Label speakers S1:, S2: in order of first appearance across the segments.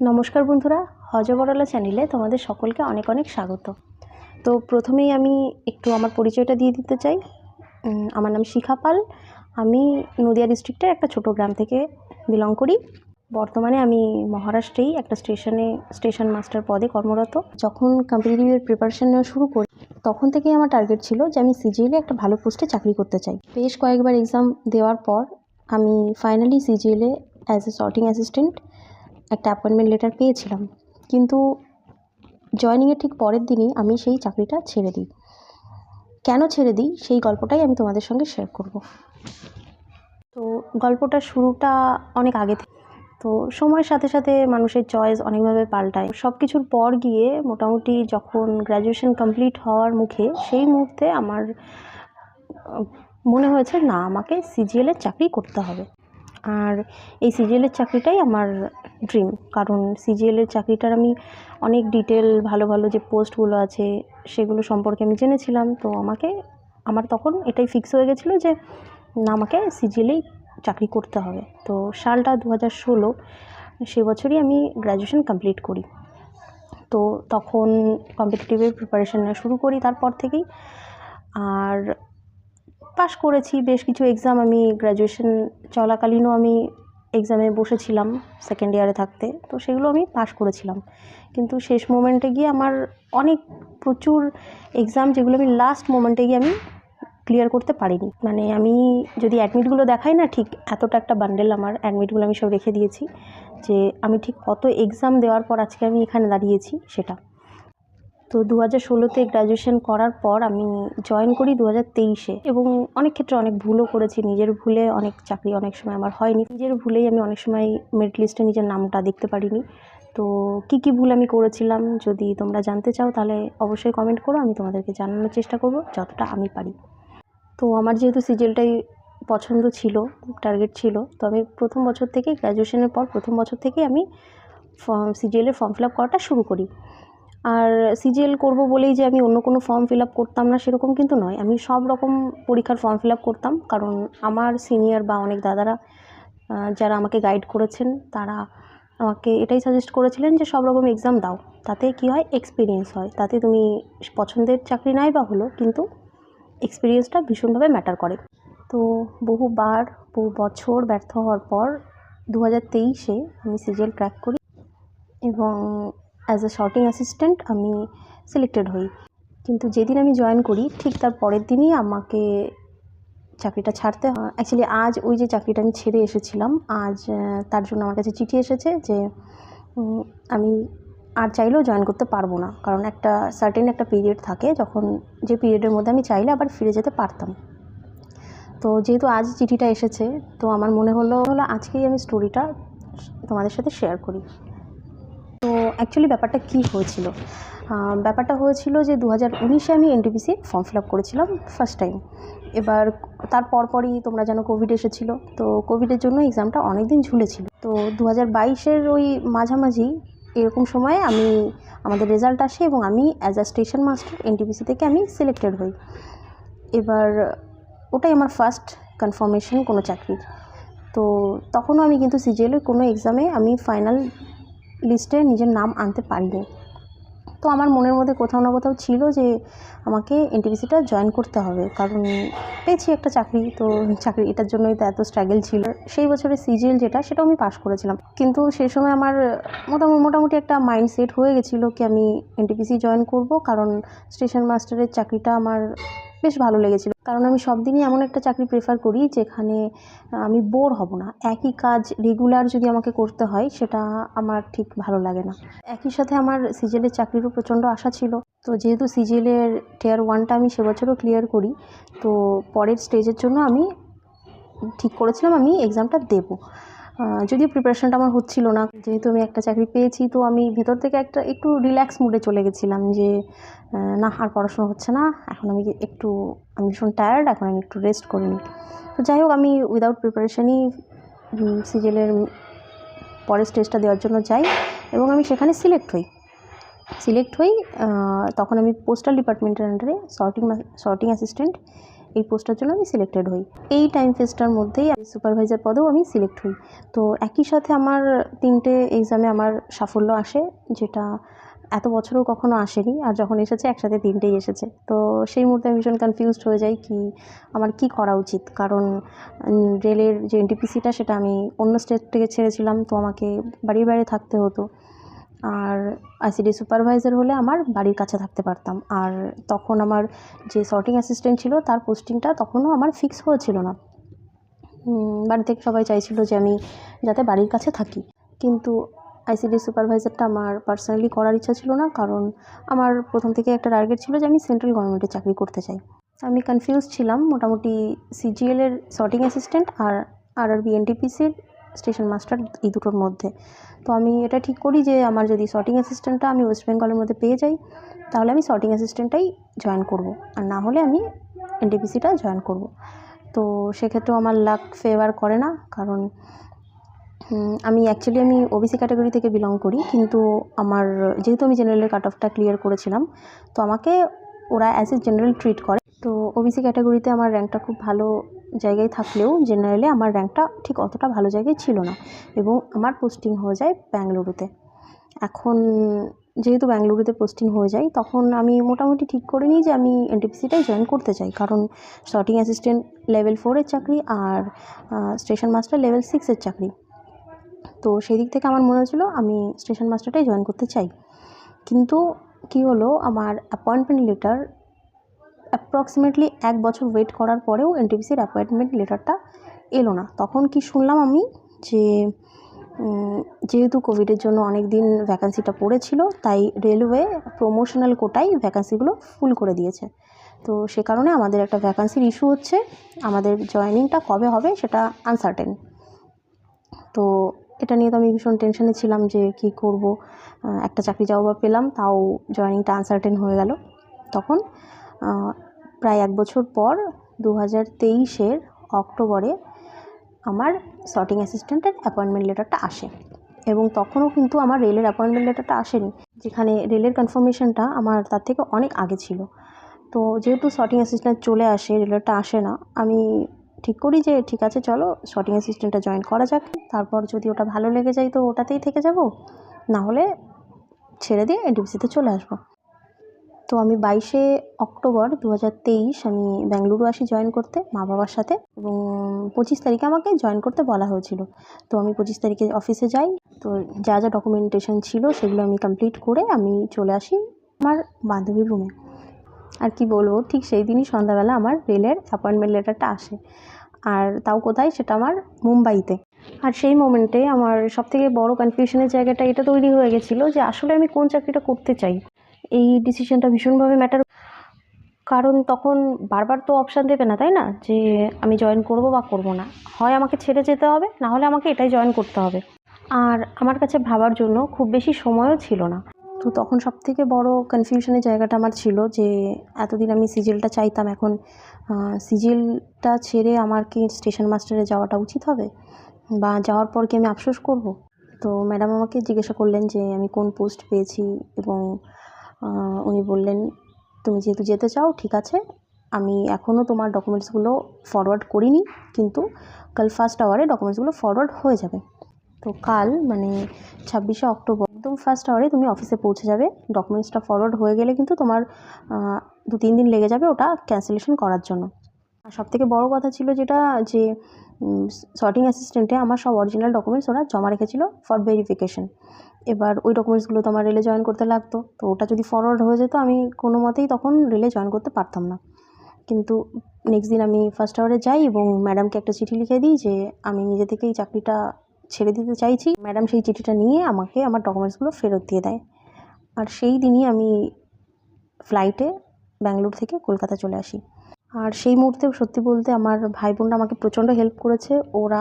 S1: নমস্কার বন্ধুরা, হজবরলা চ্যানেলে তোমাদের সকলকে অনেক অনেক স্বাগত। তো প্রথমেই আমি একটু আমার পরিচয়টা দিয়ে দিতে চাই। আমার নাম শিখা পাল। আমি নদিয়া ডিস্ট্রিক্টের একটা ছোট গ্রাম থেকে বিলং করি। বর্তমানে আমি মহারাষ্ট্রেই একটা স্টেশনে, স্টেশন মাস্টার পদে কর্মরত। যখন কম্পিটিটিভের প্রিপারেশন নেওয়া শুরু করি, তখন থেকেই আমার টার্গেট ছিল যে আমি সিজিএলে একটা ভালো পোস্টে চাকরি করতে চাই। বেশ কয়েকবার এক্সাম দেওয়ার পর, আমি ফাইনালি সিজিএলে অ্যাজ এ সর্টিং অ্যাসিস্ট্যান্ট একটা অ্যাপয়েন্টমেন্ট লেটার পেয়েছিলাম। কিন্তু জয়নিংয়ের ঠিক পরের দিনই আমি সেই চাকরিটা ছেড়ে দিই। কেন ছেড়ে দিই? সেই গল্পটাই আমি তোমাদের সঙ্গে শেয়ার করব। তো গল্পটা শুরুটা অনেক আগে থেকে, তো সময়ের সাথে সাথে মানুষের চয়েস অনেকভাবে পাল্টায়। সব কিছুর পর গিয়ে মোটামুটি যখন গ্র্যাজুয়েশন কমপ্লিট হওয়ার মুখে সেই মুহূর্তে আমার মনে হয়েছে না, আমাকে সিজিএলের চাকরি করতে হবে। আর এই সিজিএলের চাকরিটাই আমার ড্রিম কারণ সিজিএলের চাকরিটার আমি অনেক ডিটেল ভালো ভালো যে পোস্টগুলো আছে সেগুলো সম্পর্কে আমি জেনেছিলাম। তো আমাকে, আমার তখন এটাই ফিক্স হয়ে গেছিল যে না, আমাকে সিজিএলেই চাকরি করতে হবে। তো সালটা দু হাজার ষোলো, সে বছরই আমি গ্র্যাজুয়েশন কমপ্লিট করি। তো তখন কম্পিটিটিভের প্রিপারেশন শুরু করি তারপর থেকেই। আর পাশ করেছি, বেশ কিছু এক্সাম আমি গ্র্যাজুয়েশন চলাকালীনও আমি এক্সামে বসেছিলাম সেকেন্ড ইয়ারে থাকতে। তো সেগুলো আমি পাশ করেছিলাম। কিন্তু শেষ মোমেন্টে গিয়ে আমার অনেক প্রচুর এক্সাম যেগুলো আমি লাস্ট মোমেন্টে গিয়ে আমি ক্লিয়ার করতে পারিনি। মানে আমি যদি অ্যাডমিটগুলো দেখাই না, ঠিক এতটা একটা বান্ডেল আমার অ্যাডমিটগুলো আমি সব রেখে দিয়েছি যে, আমি ঠিক কত এক্সাম দেওয়ার পর আজকে আমি এখানে দাঁড়িয়েছি সেটা। তো দু হাজার ষোলোতে গ্র্যাজুয়েশন করার পর আমি জয়েন করি দু হাজার তেইশে। এবং অনেক ক্ষেত্রে অনেক ভুলও করেছি, নিজের ভুলে অনেক চাকরি অনেক সময় আমার হয়নি। নিজের ভুলেই আমি অনেক সময় মেরিট লিস্টে নিজের নামটা দেখতে পারিনি। তো কী কী ভুল আমি করেছিলাম যদি তোমরা জানতে চাও তাহলে অবশ্যই কমেন্ট করো, আমি তোমাদেরকে জানানোর চেষ্টা করব যতটা আমি পারি। তো আমার যেহেতু সিজিএলটাই পছন্দ ছিল টার্গেট ছিল, তো আমি প্রথম বছর থেকে গ্র্যাজুয়েশনের পর প্রথম বছর থেকে আমি ফর্ম সিজিএলের ফর্ম ফিল আপ করাটা শুরু করি। আর সিজিএল করব বলেই যে আমি অন্য কোনো ফর্ম ফিল আপ করতাম না সেরকম কিন্তু নয়। আমি সব রকম পরীক্ষার ফর্ম ফিল আপ করতাম, কারণ আমার সিনিয়র বা অনেক দাদারা যারা আমাকে গাইড করেছেন, তারা আমাকে এটাই সাজেস্ট করেছিলেন যে সব রকম এক্সাম দাও। তাতে কি হয়? এক্সপিরিয়েন্স হয়। তাতে তুমি পছন্দের চাকরি নাই বা হলো, কিন্তু এক্সপিরিয়েন্সটা ভীষণভাবে ম্যাটার করে। তো বহুবার বহু বছর ব্যর্থ হওয়ার পর দু হাজার তেইশে আমি সিজিএল ক্র্যাক করি এবং অ্যাজ এ শর্টিং অ্যাসিস্ট্যান্ট আমি সিলেক্টেড হই। কিন্তু যেদিন আমি জয়েন করি, ঠিক তার পরের দিনই আমাকে চাকরিটা ছাড়তে হয়। অ্যাকচুয়ালি আজ ওই যে চাকরিটা আমি ছেড়ে এসেছিলাম, আজ তার জন্য আমার কাছে চিঠি এসেছে যে আমি আর চাইলেও জয়েন করতে পারব না। কারণ একটা সার্টেন একটা পিরিয়ড থাকে, যখন যে পিরিয়ডের মধ্যে আমি চাইলে আবার ফিরে যেতে পারতাম। তো যেহেতু আজ চিঠিটা এসেছে, তো আমার মনে হলো হলো আজকেই আমি স্টোরিটা তোমাদের সাথে শেয়ার করি। তো অ্যাকচুয়ালি ব্যাপারটা কী হয়েছিল? ব্যাপারটা হয়েছিল যে দু হাজার উনিশে আমি এনটিপিসি ফর্ম ফিল আপ করেছিলাম ফার্স্ট টাইম এবার তার পরপরই তোমরা জানো কোভিড এসেছিল, তো কোভিডের জন্য এক্সামটা অনেক দিন ঝুলেছিল। তো দু হাজার বাইশের ওই মাঝামাঝি এরকম সময়ে আমি, আমাদের রেজাল্ট আসে এবং আমি as a station master NTPC থেকে আমি সিলেক্টেড হই। এবার ওটাই আমার ফার্স্ট কনফার্মেশন কোনো চাকরির। তো তখনও আমি কিন্তু সিজিএলের কোনো এক্সামে আমি ফাইনাল লিস্টে নিজের নাম আনতে পারিনি। তো আমার মনের মধ্যে কোথাও না কোথাও ছিল যে আমাকে এনটিপিসিটা জয়েন করতে হবে। কারণ পেয়েছি একটা চাকরি, তো চাকরি এটার জন্যই তো এত স্ট্রাগল ছিল। সেই বছরের সিজিএল যেটা, সেটাও আমি পাশ করেছিলাম। কিন্তু সেই সময় আমার মোটামুটি মোটামুটি একটা মাইন্ডসেট হয়ে গেছিল কি আমি এনটিপিসি জয়েন করব। কারণ স্টেশন মাস্টারের চাকরিটা আমার বেশ ভালো লেগেছিল। কারণ আমি সব দিনই এমন একটা চাকরি প্রেফার করি যেখানে আমি বোর হব না। একই কাজ রেগুলার যদি আমাকে করতে হয়, সেটা আমার ঠিক ভালো লাগে না। একই সাথে আমার সিজিএলের চাকরিরও প্রচণ্ড আশা ছিল। তো যেহেতু সিজিএলের টিয়ার ওয়ানটা আমি সে বছরও ক্লিয়ার করি, তো পরের স্টেজের জন্য আমি ঠিক করেছিলাম, আমি এক্সামটা দেবো। যদিও প্রিপারেশনটা আমার হচ্ছিল না, যেহেতু আমি একটা চাকরি পেয়েছি, তো আমি ভেতর থেকে একটা একটু রিল্যাক্স মুডে চলে গেছিলাম যে না, আর পড়াশোনা হচ্ছে না, এখন আমি একটু, আমি ভীষণ টায়ার্ড এখন আমি একটু রেস্ট করে নিই। তো যাই হোক, আমি উইদাউট প্রিপারেশনই সিজেলের পরের স্টেজটা দেওয়ার জন্য যাই এবং আমি সেখানে সিলেক্ট হই। সিলেক্ট হই তখন আমি পোস্টাল ডিপার্টমেন্টের আন্ডারে সর্টিং সর্টিং অ্যাসিস্ট্যান্ট এই পোস্টটার জন্য আমি সিলেক্টেড হই। এই টাইম ফেসটার মধ্যেই সুপারভাইজার পদেও আমি সিলেক্ট হই। তো একই সাথে আমার তিনটে এক্সামে আমার সাফল্য আসে, যেটা এত বছরেও কখনো আসেনি, আর যখন এসেছে একসাথে তিনটেই এসেছে। তো সেই মুহূর্তে আমি ভীষণ কনফিউজড হয়ে যাই কি আমার কি করা উচিত? কারণ রেলের যে এনটিপিসিটা সেটা আমি অন্য স্টেট থেকে ছেড়েছিলাম, তো আমাকে বাড়ির বাইরে থাকতে হতো। আর আইসিডি সুপারভাইজার হলে আমার বাড়ির কাছে থাকতে পারতাম। আর তখন আমার যে সর্টিং অ্যাসিস্ট্যান্ট ছিল, তার পোস্টিংটা তখনও আমার ফিক্স হয়েছিল না। বাড়ি থেকে সবাই চাইছিল যে আমি যাতে বাড়ির কাছে থাকি। কিন্তু আইসিডি সুপারভাইজারটা আমার পার্সোনালি করার ইচ্ছা ছিল না, কারণ আমার প্রথম থেকে একটা টার্গেট ছিল যে আমি সেন্ট্রাল গভর্নমেন্টে চাকরি করতে চাই। আমি কনফিউজ ছিলাম। মোটামুটি সিজিএলের সর্টিং অ্যাসিস্ট্যান্ট আর আর আর বিএনটিপিসির স্টেশন মাস্টার এই দুটোর মধ্যে। তো আমি এটা ঠিক করি যে, আমার যদি শর্টিং অ্যাসিস্ট্যান্টটা আমি ওয়েস্ট বেঙ্গলের মধ্যে পেয়ে যাই, তাহলে আমি শর্টিং অ্যাসিস্ট্যান্টটাই জয়েন করব। আর না হলে আমি এনটিপিসিটা জয়েন করব। তো সেক্ষেত্রেও আমার লাক ফেভার করে না, কারণ আমি অ্যাকচুয়ালি আমি ওবিসি ক্যাটাগরি থেকে বিলং করি, কিন্তু আমার, যেহেতু আমি জেনারেলের কাট অফটা ক্লিয়ার করেছিলাম, তো আমাকে ওরা অ্যাজ এ জেনারেল ট্রিট করে। তো ওবিসি ক্যাটাগরিতে আমার র্যাঙ্কটা খুব ভালো জায়গায় থাকলেও জেনারেলে আমার র্যাঙ্কটা ঠিক অতটা ভালো জায়গায় ছিল না এবং আমার পোস্টিং হয়ে যায় ব্যাঙ্গালুরুতে। এখন যেহেতু ব্যাঙ্গালুরুতে পোস্টিং হয়ে যায়, তখন আমি মোটামুটি ঠিক করে নিই যে আমি এনটিপিসিটাই জয়েন করতে চাই। কারণ শর্টিং অ্যাসিস্ট্যান্ট লেভেল ফোরের চাকরি আর স্টেশন মাস্টার লেভেল সিক্সের চাকরি। তো সেই দিক থেকে আমার মনে হয়েছিল আমি স্টেশন মাস্টারটাই জয়েন করতে চাই। কিন্তু কী হলো, আমার অ্যাপয়েন্টমেন্ট লেটার অ্যাপ্রক্সিমেটলি এক বছর ওয়েট করার পরেও এনটিপিসির অ্যাপয়েন্টমেন্ট লেটারটা এলো না। তখন কি শুনলাম আমি যে যেহেতু কোভিডের জন্য অনেক দিন ভ্যাকান্সিটা পড়েছিল, তাই রেলওয়ে প্রমোশনাল কোটায় ভ্যাকান্সিগুলো ফুল করে দিয়েছে। তো সে কারণে আমাদের একটা ভ্যাকান্সির ইস্যু হচ্ছে, আমাদের জয়েনিংটা কবে হবে সেটা আনসার্টেন তো এটা নিয়ে তো আমি ভীষণ টেনশনে ছিলাম যে কি করব একটা চাকরি যাও বা পেলাম, তাও জয়েনিংটা আনসার্টেন হয়ে গেল। তখন প্রায় এক বছর পর দু হাজার তেইশের অক্টোবরে আমার সর্টিং অ্যাসিস্ট্যান্টের অ্যাপয়েন্টমেন্ট লেটারটা আসে। এবং তখনও কিন্তু আমার রেলের অ্যাপয়েন্টমেন্ট লেটারটা আসেনি, যেখানে রেলের কনফার্মেশনটা আমার তার থেকে অনেক আগে ছিল। তো যেহেতু সর্টিং অ্যাসিস্ট্যান্ট চলে আসে রেলেরটা আসে না, আমি ঠিক করি যে, ঠিক আছে, চলো শর্টিং অ্যাসিস্ট্যান্টটা জয়েন করা যাক। তারপর যদি ওটা ভালো লেগে যায় তো ওটাতেই থেকে যাব। না হলে ছেড়ে দিয়ে এনটিপিসিতে চলে আসব। তো আমি বাইশে অক্টোবর দু হাজার তেইশ আমি ব্যাঙ্গালুরু আসি জয়েন করতে মা বাবার সাথে এবং পঁচিশ তারিখে আমাকে জয়েন করতে বলা হয়েছিল। তো আমি পঁচিশ তারিখে অফিসে যাই। তো যা যা ডকুমেন্টেশন ছিল সেগুলো আমি কমপ্লিট করে আমি চলে আসি আমার বান্ধবীর রুমে আর কি বলব, ঠিক সেই দিনই সন্ধ্যাবেলা আমার রেলের অ্যাপয়েন্টমেন্ট লেটারটা আসে। আর তাও কোথায়? সেটা আমার মুম্বাইতে। আর সেই মোমেন্টে আমার সবথেকে বড় কনফিউশনের জায়গাটা এটা তৈরি হয়ে গেছিল যে আসলে আমি কোন চাকরিটা করতে চাই? এই ডিসিশনটা ভীষণভাবে ম্যাটার কারণ তখন বারবার তো অপশান দেবে না, তাই না? যে আমি জয়েন করব বা করব না। হয় আমাকে ছেড়ে যেতে হবে, না হলে আমাকে এটাই জয়েন করতে হবে। আর আমার কাছে ভাবার জন্য খুব বেশি সময়ও ছিল না। তো তখন সব থেকে বড় কনফিউশনের জায়গাটা আমার ছিল যে এতদিন আমি সিজিএলটা চাইতাম, এখন সিজিএলটা ছেড়ে আমার কি স্টেশন মাস্টারে যাওয়াটা উচিত হবে? বা যাওয়ার পর কি আমি আফসোস করব? তো ম্যাডাম আমাকে জিজ্ঞাসা করলেন যে আমি কোন পোস্ট পেয়েছি এবং উনি বললেন, তুমি যেহেতু যেতে চাও, ঠিক আছে। আমি এখনও তোমার ডকুমেন্টসগুলো ফরওয়ার্ড করিনি, কিন্তু কাল ফার্স্ট আওয়ারে ডকুমেন্টসগুলো ফরওয়ার্ড হয়ে যাবে। তো কাল মানে ছাব্বিশে অক্টোবর, একদম ফার্স্ট আওয়ারে তুমি অফিসে পৌঁছে যাবে। ডকুমেন্টসটা ফরওয়ার্ড হয়ে গেলে কিন্তু তোমার দু তিন দিন লেগে যাবে ওটা ক্যান্সেলেশন করার জন্য। আর সবথেকে বড় কথা ছিল যেটা, যে সর্টিং অ্যাসিস্ট্যান্টে আমার সব অরিজিনাল ডকুমেন্টস ওরা জমা রেখেছিল ফর ভেরিফিকেশন এবার ওই ডকুমেন্টসগুলো তো আমার রেলে জয়েন করতে লাগতো। তো ওটা যদি ফরওয়ার্ড হয়ে যেত, আমি কোনো মতেই তখন রেলে জয়েন করতে পারতাম না। কিন্তু নেক্সট দিন আমি ফার্স্ট আওয়ারে যাই এবং ম্যাডামকে একটা চিঠি লিখে দিই যে, আমি নিজে থেকেই চাকরিটা ছেড়ে দিতে চাইছি। ম্যাডাম সেই চিঠিটা নিয়ে আমাকে আমার ডকুমেন্টসগুলো ফেরত দিয়ে দেয়। আর সেই দিনই আমি ফ্লাইটে ব্যাঙ্গালোর থেকে কলকাতা চলে আসি। আর সেই মুহূর্তে সত্যি বলতে আমার ভাই বোনরা আমাকে প্রচণ্ড হেল্প করেছে। ওরা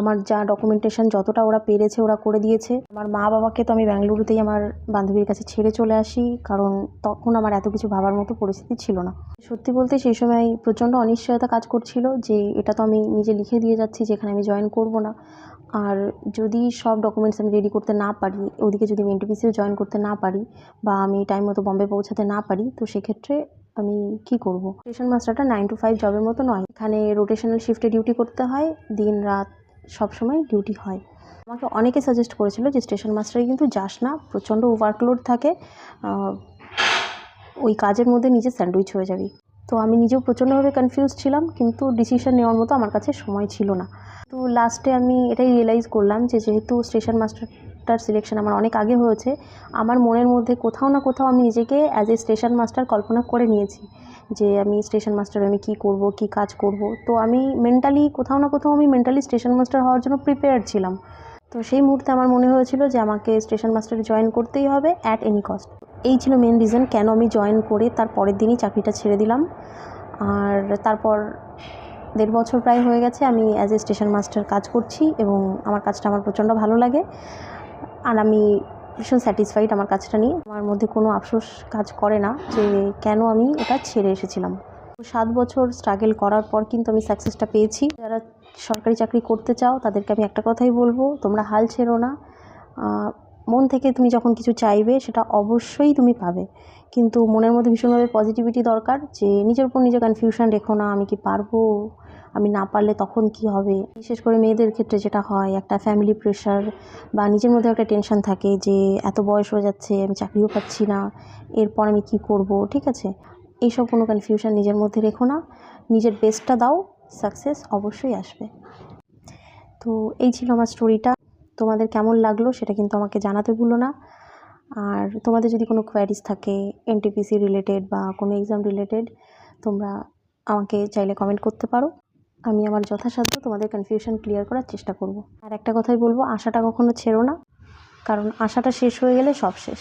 S1: আমার যা ডকুমেন্টেশন যতটা ওরা পেরেছে ওরা করে দিয়েছে। আমার মা বাবাকে তো আমি ব্যাঙ্গালুরুতেই আমার বান্ধবীর কাছে ছেড়ে চলে আসি, কারণ তখন আমার এত কিছু ভাবার মতো পরিস্থিতি ছিল না। সত্যি বলতে সেই সময় প্রচণ্ড অনিশ্চয়তা কাজ করছিল যে এটা তো আমি নিজে লিখে দিয়ে যাচ্ছি, যেখানে আমি জয়েন করব না। আর যদি সব ডকুমেন্টস আমি রেডি করতে না পারি, ওদিকে যদি আমি এনটিপিসিও জয়েন করতে না পারি বা আমি টাইম মতো বম্বে পৌঁছাতে না পারি, তো সেক্ষেত্রে আমি কি করব? স্টেশন মাস্টারটা নাইন টু ফাইভ জবের মতো নয়। এখানে রোটেশনাল শিফটে ডিউটি করতে হয়, দিন রাত সব সময় ডিউটি হয়। আমাকে অনেকে সাজেস্ট করেছিল যে স্টেশন মাস্টারে কিন্তু যাস না, প্রচণ্ড ওয়ার্কলোড থাকে ওই কাজের মধ্যে নিজে স্যান্ডউইচ হয়ে যাবি। তো আমি নিজেও প্রচণ্ডভাবে কনফিউজ ছিলাম, কিন্তু ডিসিশন নেওয়ার মতো আমার কাছে সময় ছিল না। তো লাস্টে আমি এটাই রিয়েলাইজ করলাম যে যেহেতু স্টেশন মাস্টারটার সিলেকশন আমার অনেক আগে হয়েছে। আমার মনের মধ্যে কোথাও না কোথাও আমি নিজেকে অ্যাজ এ স্টেশন মাস্টার কল্পনা করে নিয়েছি যে আমি স্টেশন মাস্টার আমি কী করব, কী কাজ করব। তো আমি মেন্টালি কোথাও না কোথাও আমি মেন্টালি স্টেশন মাস্টার হওয়ার জন্য প্রিপেয়ার ছিলাম। তো সেই মুহূর্তে আমার মনে হয়েছিল যে আমাকে স্টেশন মাস্টারে জয়েন করতেই হবে অ্যাট এনি কস্ট এই ছিল মেন রিজন কেন আমি জয়েন করে তার পরের দিনই চাকরিটা ছেড়ে দিলাম। আর তারপর দেড় বছর প্রায় হয়ে গেছে আমি অ্যাজ এ স্টেশন মাস্টার কাজ করছি এবং আমার কাজটা আমার প্রচণ্ড ভালো লাগে। আর আমি ভীষণ স্যাটিসফাইড আমার কাজটা নিয়ে। আমার মধ্যে কোনো আফসোস কাজ করে না যে কেন আমি এটা ছেড়ে এসেছিলাম। সাত বছর স্ট্রাগল করার পর কিন্তু আমি সাকসেসটা পেয়েছি। যারা সরকারি চাকরি করতে চাও, তাদেরকে আমি একটা কথাই বলব, তোমরা হাল ছেড়ো না। মন থেকে তুমি যখন কিছু চাইবে, সেটা অবশ্যই তুমি পাবে। কিন্তু মনের মধ্যে ভীষণভাবে পজিটিভিটি দরকার যে, নিজের উপর নিজে কনফিউশন রেখো না, আমি কি পারব? আমি না পারলে তখন কি হবে? বিশেষ করে মেয়েদের ক্ষেত্রে যেটা হয়, একটা ফ্যামিলি প্রেশার বা নিজের মধ্যে একটা টেনশন থাকে যে, এত বয়স হয়ে যাচ্ছে, আমি চাকরিও পাচ্ছি না, এরপর আমি কি করব? ঠিক আছে? এইসব কোনো কনফিউশন নিজের মধ্যে রেখো না। নিজের বেস্টটা দাও সাকসেস অবশ্যই আসবে। তো এই ছিল আমার স্টোরিটা তোমাদের কেমন লাগল সেটা কিন্তু আমাকে জানাতে ভুলো না। আর তোমাদের যদি কোনো কোয়ারিজ থাকে এনটিপিসি রিলেটেড বা কোনো এক্সাম রিলেটেড তোমরা আমাকে চাইলে কমেন্ট করতে পারো। আমি আমার যথাসাধ্য তোমাদের কনফিউশন ক্লিয়ার করার চেষ্টা করব। আর একটা কথাই বলব, আশাটা কখনো ছেড়ো না, কারণ আশাটা শেষ হয়ে গেলে সব শেষ।